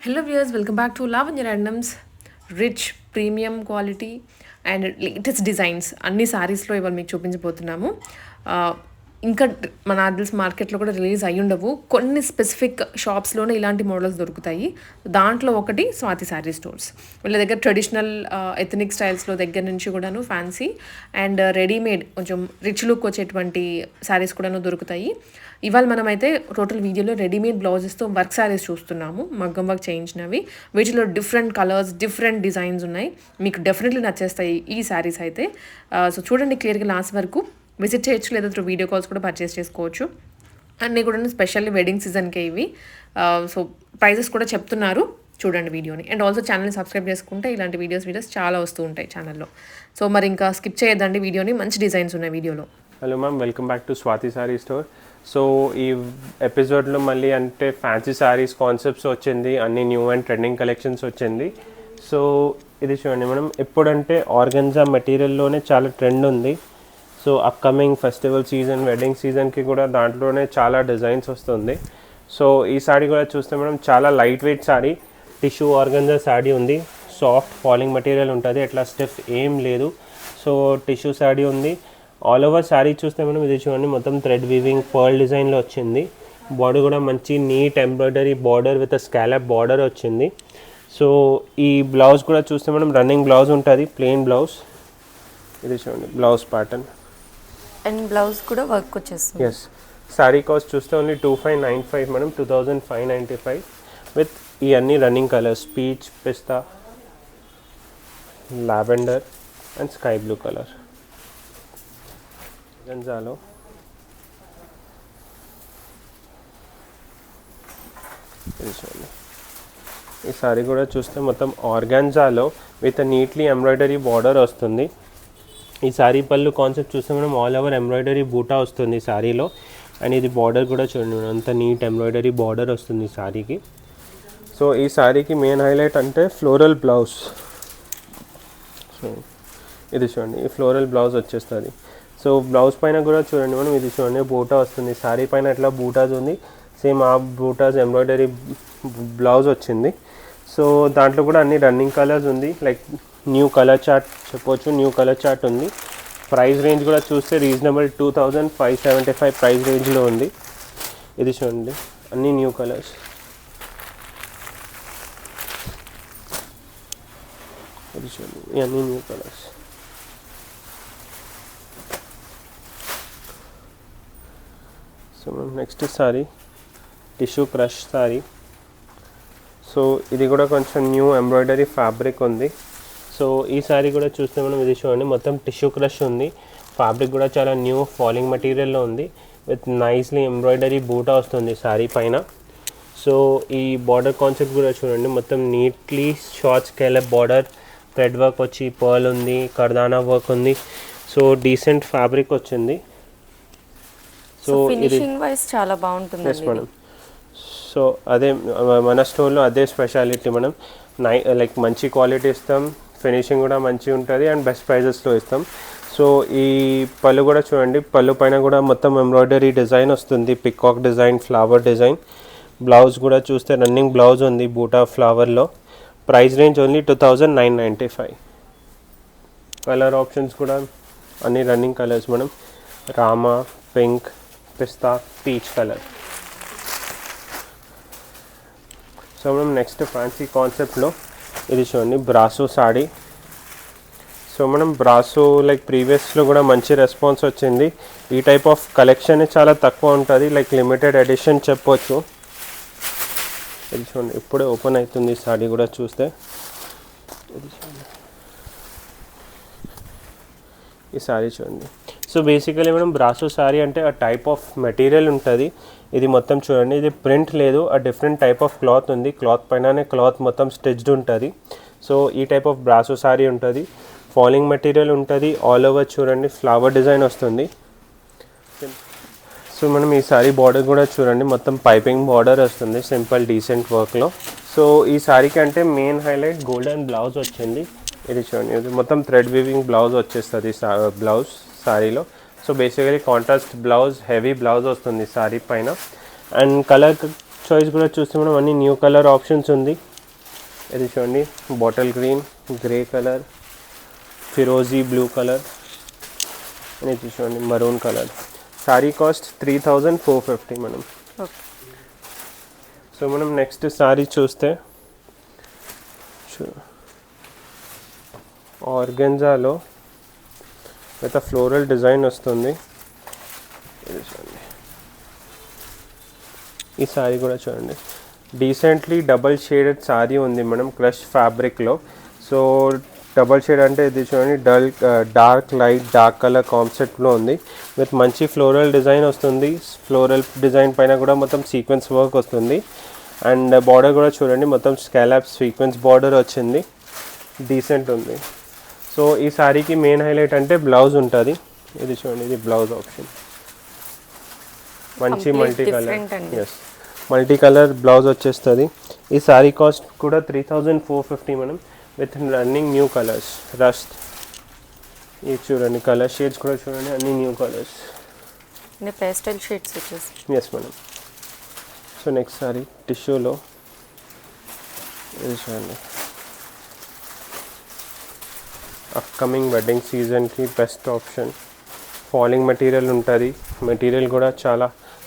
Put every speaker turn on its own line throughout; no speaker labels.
Hello viewers welcome back to Lavanya randoms rich premium quality and latest designs అన్ని శారీస్లో ఇవాళ మీకు చూపించబోతున్నాము. ఇంకా మన ఆదిల్స్ మార్కెట్లో కూడా రిలీజ్ అయ్యి ఉండవు. కొన్ని స్పెసిఫిక్ షాప్స్లోనే ఇలాంటి మోడల్స్ దొరుకుతాయి. దాంట్లో ఒకటి స్వాతి శారీ స్టోర్స్. వీళ్ళ దగ్గర ట్రెడిషనల్ ఎథనిక్ స్టైల్స్లో దగ్గర నుంచి కూడాను ఫ్యాన్సీ అండ్ రెడీమేడ్ కొంచెం రిచ్ లుక్ వచ్చేటువంటి శారీస్ కూడాను దొరుకుతాయి. ఇవాళ మనమైతే టోటల్ వీడియోలో రెడీమేడ్ బ్లౌజెస్తో వర్క్ శారీస్ చూస్తున్నాము. మగ్గం వర్క్ చేయించినవి. వీటిలో డిఫరెంట్ కలర్స్ డిఫరెంట్ డిజైన్స్ ఉన్నాయి. మీకు డెఫినెట్లీ నచ్చేస్తాయి ఈ శారీస్ అయితే. సో చూడండి క్లియర్గా లాస్ట్ వరకు. విజిట్ చేయొచ్చు లేదా త్రూ వీడియో కాల్స్ కూడా పర్చేస్ చేసుకోవచ్చు. అన్నీ కూడా స్పెషల్లీ వెడ్డింగ్ సీజన్కే ఇవి. సో ప్రైజెస్ కూడా చెప్తున్నారు. చూడండి వీడియోని. అండ్ ఆల్సో ఛానల్ని సబ్స్క్రైబ్ చేసుకుంటే ఇలాంటి వీడియోస్ వీడియోస్ చాలా వస్తూ ఉంటాయి ఛానల్లో సో మరి ఇంకా స్కిప్ చేయొద్దండి వీడియోని. మంచి డిజైన్స్ ఉన్నాయి వీడియోలో.
Hello ma'am welcome back to Swathi Sari store so ఈ ఎపిసోడ్లో మళ్ళీ అంటే ఫ్యాన్సీ సారీస్ కాన్సెప్ట్స్ వచ్చింది. అన్ని న్యూ అండ్ ట్రెండింగ్ కలెక్షన్స్ వచ్చింది. సో ఇది చూడండి మనం ఎప్పుడంటే ఆర్గన్జా మెటీరియల్లోనే చాలా ట్రెండ్ ఉంది. So upcoming festival season wedding సీజన్కి కూడా దాంట్లోనే చాలా డిజైన్స్ వస్తుంది. సో ఈ శారీ కూడా చూస్తే మేడం చాలా light weight sari tissue organza sari ఉంది. సాఫ్ట్ ఫాలింగ్ మెటీరియల్ ఉంటుంది అట్లా స్టెఫ్ ఏం లేదు. సో టిష్యూ శారీ ఉంది. ఆల్ ఓవర్ శారీ చూస్తే మనం ఇది చూడండి మొత్తం థ్రెడ్ వీవింగ్ పర్ల్ డిజైన్లో వచ్చింది. బాడీ కూడా మంచి neat embroidery border with scallop border వచ్చింది. సో ఈ బ్లౌజ్ కూడా చూస్తే మనం రన్నింగ్ బ్లౌజ్ ఉంటుంది ప్లెయిన్ బ్లౌజ్ ఇది చూడండి బ్లౌజ్ ప్యాటర్న్
అండ్ బ్లౌజ్ కూడా వర్క్ వచ్చేస్తుంది.
ఎస్ శారీ కాస్ట్ చూస్తే only two five nine five మనం two thousand five ninety five with ఇవన్నీ running colours peach pista lavender and sky blue colour గంజాలో ఈ సారీ కూడా చూస్తే మొత్తం ఆర్గాన్జాలో విత్ నీట్లీ ఎంబ్రాయిడరీ బార్డర్ వస్తుంది. ఈ శారీ పళ్ళు కాన్సెప్ట్ చూస్తే మనం ఆల్ ఓవర్ ఎంబ్రాయిడరీ బూటా వస్తుంది శారీలో అండ్ ఇది బార్డర్ కూడా చూడండి అంత నీట్ ఎంబ్రాయిడరీ బార్డర్ వస్తుంది ఈ సో ఈ శారీకి మెయిన్ హైలైట్ అంటే ఫ్లోరల్ బ్లౌజ్ సో ఇది చూడండి ఈ ఫ్లోరల్ బ్లౌజ్ వచ్చేస్తుంది. సో బ్లౌజ్ పైన కూడా చూడండి మనం ఇది చూడండి బూటా వస్తుంది. శారీ పైన ఇట్లా బూటాస్ ఉంది సేమ్ ఆ బూటాస్ ఎంబ్రాయిడరీ బ్లౌజ్ వచ్చింది. సో దాంట్లో కూడా అన్ని రన్నింగ్ కలర్స్ ఉంది. లైక్ న్యూ కలర్ చార్ట్ చెప్పొచ్చు. న్యూ కలర్ చార్ట్ ఉంది. ప్రైస్ రేంజ్ కూడా చూస్తే reasonable two thousand five seventy five price రేంజ్లో ఉంది. ఇది చూడండి. అన్ని న్యూ కలర్స్ ఇది చూడండి. ఇవన్నీ new colours so next sari tissue crush sari so ఇది కూడా కొంచెం న్యూ ఎంబ్రాయిడరీ ఫ్యాబ్రిక్ ఉంది. సో ఈ సారీ కూడా చూస్తే మనం ఇది చూడండి మొత్తం టిష్యూ క్రష్ ఉంది. ఫ్యాబ్రిక్ కూడా చాలా న్యూ ఫాలింగ్ మెటీరియల్లో ఉంది. విత్ నైస్లీ ఎంబ్రాయిడరీ బూటా వస్తుంది సారీ పైన. సో ఈ బార్డర్ కాన్సెప్ట్ కూడా చూడండి మొత్తం neatly short scallop border thread work వచ్చి పర్ల్ ఉంది కర్దానా వర్క్ ఉంది. సో డీసెంట్ ఫ్యాబ్రిక్ వచ్చింది.
సో ఫినిషింగ్ వైస్ చాలా బాగుంటుంది
మేడం సో అదే మన స్టోర్లో అదే స్పెషాలిటీ మనం నై లైక్ మంచి క్వాలిటీ ఇస్తాం ఫినిషింగ్ కూడా మంచిగా ఉంటుంది అండ్ బెస్ట్ ప్రైజెస్లో ఇస్తాం. సో ఈ పళ్ళు కూడా చూడండి పళ్ళు పైన కూడా మొత్తం ఎంబ్రాయిడరీ డిజైన్ వస్తుంది. Peacock design flower design. Blouse కూడా చూస్తే రన్నింగ్ బ్లౌజ్ ఉంది బూటా ఫ్లవర్లో. Price range only two thousand nine ninety five. Colour options కూడా అన్ని రన్నింగ్ కలర్స్ మనం Rama pink pista peach colour. So మనం నెక్స్ట్ ఫ్యాన్సీ కాన్సెప్ట్లో ఇది చూడండి బ్రాసో సాడీ సో మనం బ్రాసో లైక్ ప్రీవియస్లో కూడా మంచి రెస్పాన్స్ వచ్చింది. ఈ టైప్ ఆఫ్ కలెక్షన్ చాలా తక్కువ ఉంటుంది లైక్ లిమిటెడ్ ఎడిషన్ చెప్పొచ్చు. ఇది చూడండి ఇప్పుడే ఓపెన్ అవుతుంది సాడీ కూడా చూస్తే. ఇది చూడండి. ఈ సారీ చూడండి. సో బేసికలీ మనం బ్రాసో సారీ అంటే ఆ టైప్ ఆఫ్ మెటీరియల్ ఉంటుంది. ఇది మొత్తం చూడండి ఇది ప్రింట్ లేదు ఆ డిఫరెంట్ టైప్ ఆఫ్ క్లాత్ ఉంది. క్లాత్ పైననే క్లాత్ మొత్తం స్టిచ్డ్ ఉంటుంది. సో ఈ టైప్ ఆఫ్ బ్రాసో సారీ ఉంటుంది. ఫాలింగ్ మెటీరియల్ ఉంటుంది. ఆల్ ఓవర్ చూడండి ఫ్లవర్ డిజైన్ వస్తుంది. సో మనం ఈ సారీ బార్డర్ కూడా చూడండి మొత్తం పైపింగ్ బార్డర్ వస్తుంది సింపుల్ డీసెంట్ వర్క్లో సో ఈ సారీకి అంటే మెయిన్ హైలైట్ గోల్డెన్ బ్లౌజ్ వచ్చింది. ఇది చూడండి ఇది మొత్తం థ్రెడ్ వీవింగ్ బ్లౌజ్ వచ్చేస్తుంది బ్లౌజ్ సారీలో. So basically contrast blouse heavy blouse వస్తుంది సారీ పైన. అండ్ కలర్ చాయిస్ కూడా చూస్తే మనం అన్ని న్యూ కలర్ ఆప్షన్స్ ఉంది. ఇది చూడండి bottle green grey colour firozi blue colour అని ఇది చూడండి maroon colour sari cost three thousand four fifty మనం. సో మనం నెక్స్ట్ సారీ చూస్తే ఆర్గెన్జాలో విత్ ఫ్లోరల్ డిజైన్ వస్తుంది. ఈ సారీ కూడా చూడండి. డీసెంట్లీ డబల్ షేడెడ్ సారీ ఉంది మేడం క్రష్ ఫ్యాబ్రిక్లో సో డబల్ షేడ్ అంటే ఇది చూడండి dull dark light dark colour కాన్సెప్ట్లో ఉంది. విత్ మంచి ఫ్లోరల్ డిజైన్ వస్తుంది. ఫ్లోరల్ డిజైన్ పైన కూడా మొత్తం సీక్వెన్స్ వర్క్ వస్తుంది. అండ్ బార్డర్ కూడా చూడండి మొత్తం స్కాలాప్ సీక్వెన్స్ బార్డర్ వచ్చింది. డీసెంట్ ఉంది. సో ఈ సారీకి మెయిన్ హైలైట్ అంటే బ్లౌజ్ ఉంటుంది. ఇది చూడండి ఇది బ్లౌజ్ ఆప్షన్ మంచి multi colour. Yes multi colour blouse వచ్చేస్తుంది. ఈ సారీ కాస్ట్ కూడా త్రీ థౌజండ్ ఫోర్ ఫిఫ్టీ మనం with running new colours rust ఇది చూడండి కలర్ షేడ్స్ కూడా చూడండి అన్ని న్యూ కలర్స్
పేస్టల్ షేడ్స్ వచ్చేసి.
Yes madam so next sari టిష్యూలో ఇది చూడండి. అప్కమింగ్ వెడ్డింగ్ సీజన్కి బెస్ట్ ఆప్షన్ ఫాలింగ్ మెటీరియల్ ఉంటుంది. మెటీరియల్ కూడా చాలా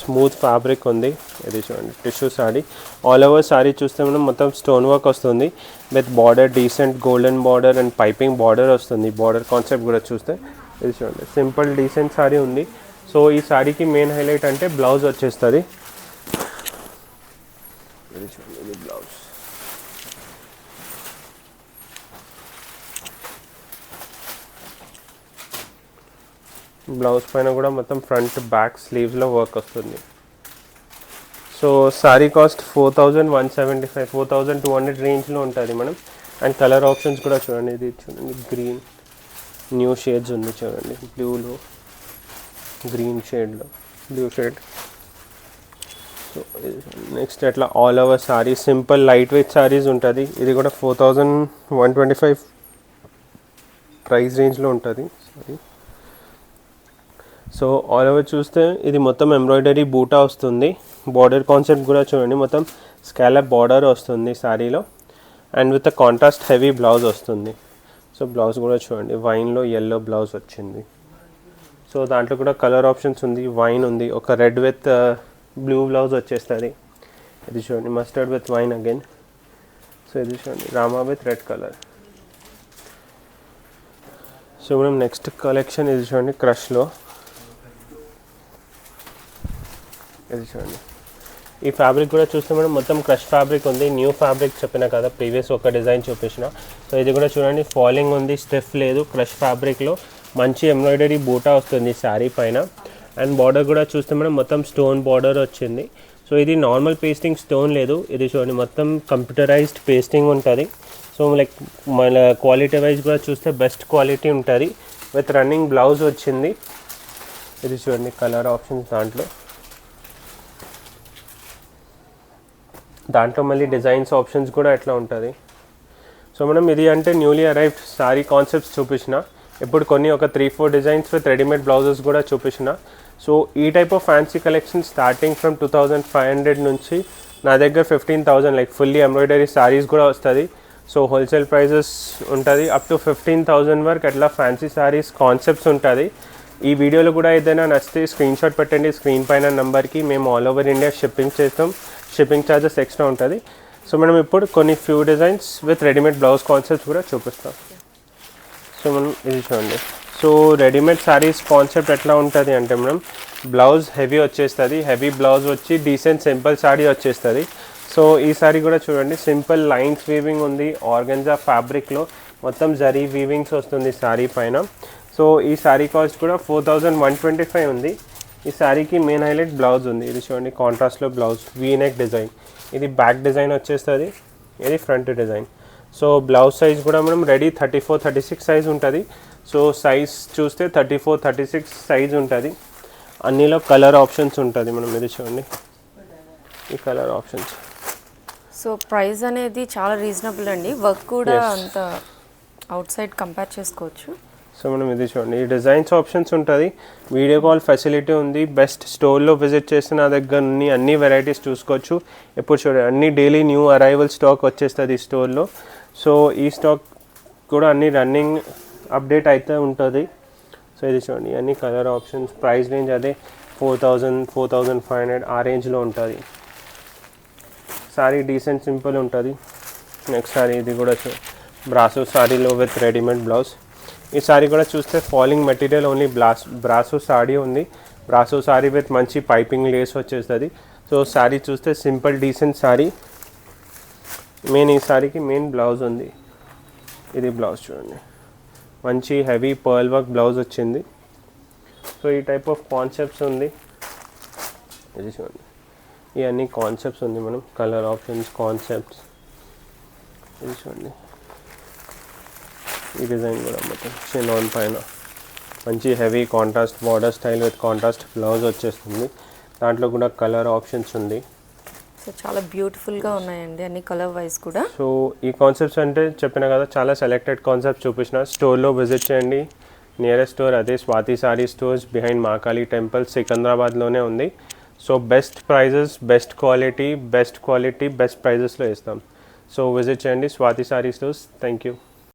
స్మూత్ ఫ్యాబ్రిక్ ఉంది. ఇది చూడండి tissue sari all over sari చూస్తే మనం మొత్తం స్టోన్ వర్క్ వస్తుంది. With border decent golden border and piping border వస్తుంది. బార్డర్ కాన్సెప్ట్ కూడా చూస్తే. ఇది చూడండి సింపుల్ డీసెంట్ సారీ ఉంది. సో ఈ శారీకి మెయిన్ హైలైట్ అంటే బ్లౌజ్ వచ్చేస్తుంది. ఇది చూడండి ఇది బ్లౌజ్ బ్లౌజ్ పైన కూడా మొత్తం ఫ్రంట్ బ్యాక్ స్లీవ్స్లో వర్క్ వస్తుంది. So sari cost four thousand one seventy five four thousand two hundred రేంజ్లో ఉంటుంది మనం అండ్ కలర్ ఆప్షన్స్ కూడా చూడండి ఇది చూడండి గ్రీన్. న్యూ షేడ్స్ ఉంది చూడండి బ్లూలో గ్రీన్ షేడ్లో బ్లూ షేడ్. సో నెక్స్ట్ అట్లా all over sari simple light weight saris ఉంటుంది. ఇది కూడా four thousand one twenty five price రేంజ్లో ఉంటుంది. సారీ. సో ఆల్ ఓవర్ చూస్తే ఇది మొత్తం ఎంబ్రాయిడరీ బూటా వస్తుంది. బార్డర్ కాన్సెప్ట్ కూడా చూడండి. మొత్తం స్కాలప్ బార్డర్ వస్తుంది శారీలో and with contrast heavy blouse వస్తుంది. సో బ్లౌజ్ కూడా చూడండి. వైన్లో ఎల్లో బ్లౌజ్ వచ్చింది. సో దాంట్లో కూడా కలర్ ఆప్షన్స్ ఉంది. వైన్ ఉంది. ఒక రెడ్ విత్ బ్లూ బ్లౌజ్ వచ్చేస్తుంది. ఇది చూడండి. Mustard with wine again so ఇది చూడండి. Rama with red colour so మనం నెక్స్ట్ కలెక్షన్ ఇది చూడండి. క్రష్లో ఇది చూడండి. ఈ ఫ్యాబ్రిక్ కూడా చూస్తే మేడం మొత్తం క్రష్ ఫ్యాబ్రిక్ ఉంది. న్యూ ఫ్యాబ్రిక్ చెప్పిన కదా ప్రీవియస్ ఒక డిజైన్ చూపించిన. సో ఇది కూడా చూడండి ఫాలింగ్ ఉంది స్టెఫ్ లేదు క్రష్ ఫ్యాబ్రిక్లో మంచి ఎంబ్రాయిడరీ బూటా వస్తుంది శారీ పైన. అండ్ బార్డర్ కూడా చూస్తే మేడం మొత్తం స్టోన్ బార్డర్ వచ్చింది. సో ఇది నార్మల్ పేస్టింగ్ స్టోన్ లేదు. ఇది చూడండి మొత్తం కంప్యూటరైజ్డ్ పేస్టింగ్ ఉంటుంది. సో లైక్ మన క్వాలిటీ వైజ్ కూడా చూస్తే బెస్ట్ క్వాలిటీ ఉంటుంది. విత్ రన్నింగ్ బ్లౌజ్ వచ్చింది. ఇది చూడండి కలర్ ఆప్షన్స్ దాంట్లో. దాంట్లో మళ్ళీ డిజైన్స్ ఆప్షన్స్ కూడా ఎట్లా ఉంటుంది? సో మనం ఇది అంటే న్యూలీ అరైవ్డ్ సారీ కాన్సెప్ట్స్ చూపించిన. ఇప్పుడు కొన్ని ఒక three four designs with readymade blouses కూడా చూపించిన. సో ఈ type of fancy collection starting from two thousand five hundred నుంచి నా దగ్గర fifteen thousand like fully embroidery saris కూడా వస్తుంది. సో హోల్సేల్ ప్రైజెస్ ఉంటుంది. అప్ టు ఫిఫ్టీన్ థౌజండ్ వరకు అట్లా ఫ్యాన్సీ సారీస్ కాన్సెప్ట్స్ ఉంటుంది. ఈ వీడియోలో కూడా ఏదైనా నచ్చితే స్క్రీన్ షాట్ పెట్టండి. స్క్రీన్ పైన నెంబర్కి మేము ఆల్ ఓవర్ ఇండియా షిప్పింగ్ చేస్తాం. షిప్పింగ్ ఛార్జెస్ ఎక్స్ట్రా ఉంటుంది. సో మనం ఇప్పుడు కొన్ని few designs with readymade blouse concepts కూడా చూపిస్తాం. సో మనం ఇది చూడండి. సో రెడీమేడ్ శారీస్ కాన్సెప్ట్ ఎట్లా ఉంటుంది అంటే మనం బ్లౌజ్ హెవీ వచ్చేస్తుంది. హెవీ బ్లౌజ్ వచ్చి డీసెంట్ సింపుల్ శారీ వచ్చేస్తుంది. సో ఈ సారీ కూడా చూడండి. సింపుల్ లైన్స్ వీవింగ్ ఉంది. ఆర్గన్జా ఫ్యాబ్రిక్లో మొత్తం జరీ వీవింగ్స్ వస్తుంది శారీ పైన. సో ఈ శారీ కాస్ట్ కూడా four thousand one twenty five ఉంది. ఈ శారీకి మెయిన్ హైలైట్ బ్లౌజ్ ఉంది. ఇది చూడండి కాంట్రాస్ట్లో బ్లౌజ్ వీ నెక్ డిజైన్ ఇది బ్యాక్ డిజైన్ వచ్చేస్తుంది ఇది front design so blouse size కూడా మనం ready thirty four thirty six size ఉంటుంది. సో సైజ్ చూస్తే thirty four thirty six size ఉంటుంది. అన్నిలో కలర్ ఆప్షన్స్ ఉంటుంది మనం ఇది చూడండి. ఈ కలర్ ఆప్షన్స్
సో ప్రైస్ అనేది చాలా రీజనబుల్ అండి. వర్క్ కూడా. అంత అవుట్ సైడ్ కంపేర్ చేసుకోవచ్చు.
సో మనం ఇది చూడండి. ఈ డిజైన్స్ ఆప్షన్స్ ఉంటుంది. వీడియో కాల్ ఫెసిలిటీ ఉంది. బెస్ట్ స్టోర్లో విజిట్ చేస్తే నా దగ్గర నుండి అన్ని వెరైటీస్ చూసుకోవచ్చు. ఎప్పుడు చూడండి అన్ని డైలీ న్యూ అరైవల్ స్టాక్ వచ్చేస్తుంది ఈ స్టోర్లో. సో ఈ స్టాక్ కూడా అన్ని రన్నింగ్ అప్డేట్ అయితే ఉంటుంది. సో ఇది చూడండి. అన్ని కలర్ ఆప్షన్స్ ప్రైస్ రేంజ్ అదే four thousand four thousand five hundred ఆ రేంజ్లో ఉంటుంది. సారీ డీసెంట్ సింపుల్ ఉంటుంది. నెక్స్ట్ సారీ ఇది కూడా బ్రాసో సారీలో విత్ రెడీమేడ్ బ్లౌజ్. ఈ సారీ కూడా చూస్తే ఫాలింగ్ మెటీరియల్ ఓన్లీ బ్లాస్ బ్రాసో సారీ ఉంది. బ్రాసో సారీ విత్ మంచి పైపింగ్ లేస్ వచ్చేస్తుంది. సో సారీ చూస్తే సింపుల్ డీసెంట్ సారీ. మెయిన్ ఈ సారీకి మెయిన్ బ్లౌజ్ ఉంది. ఇది బ్లౌజ్ చూడండి. మంచి హెవీ పర్ల్ వర్క్ బ్లౌజ్ వచ్చింది. సో ఈ టైప్ ఆఫ్ కాన్సెప్ట్స్ ఉంది. ఇది చూడండి. ఇవన్నీ కాన్సెప్ట్స్ ఉంది మనం. Colour options concepts. ఇది చూడండి. ఈ డిజైన్ కూడా మొత్తం. చిన్న పైన. మంచి heavy contrast border style with contrast blouse వచ్చేస్తుంది. దాంట్లో కూడా కలర్ ఆప్షన్స్ ఉంది.
సో చాలా బ్యూటిఫుల్గా ఉన్నాయండి అన్ని కలర్ వైజ్ కూడా.
సో ఈ కాన్సెప్ట్స్ అంటే చెప్పిన కదా చాలా సెలెక్టెడ్ కాన్సెప్ట్స్ చూపించిన. స్టోర్లో విజిట్ చేయండి. నియరెస్ట్ స్టోర్ అదే Swathi Sari stores behind Mahakali temple సికింద్రాబాద్లోనే ఉంది. So best prices best quality best quality best ప్రైజెస్లో ఇస్తాం. సో విజిట్ చేయండి Swathi Sari stores thank you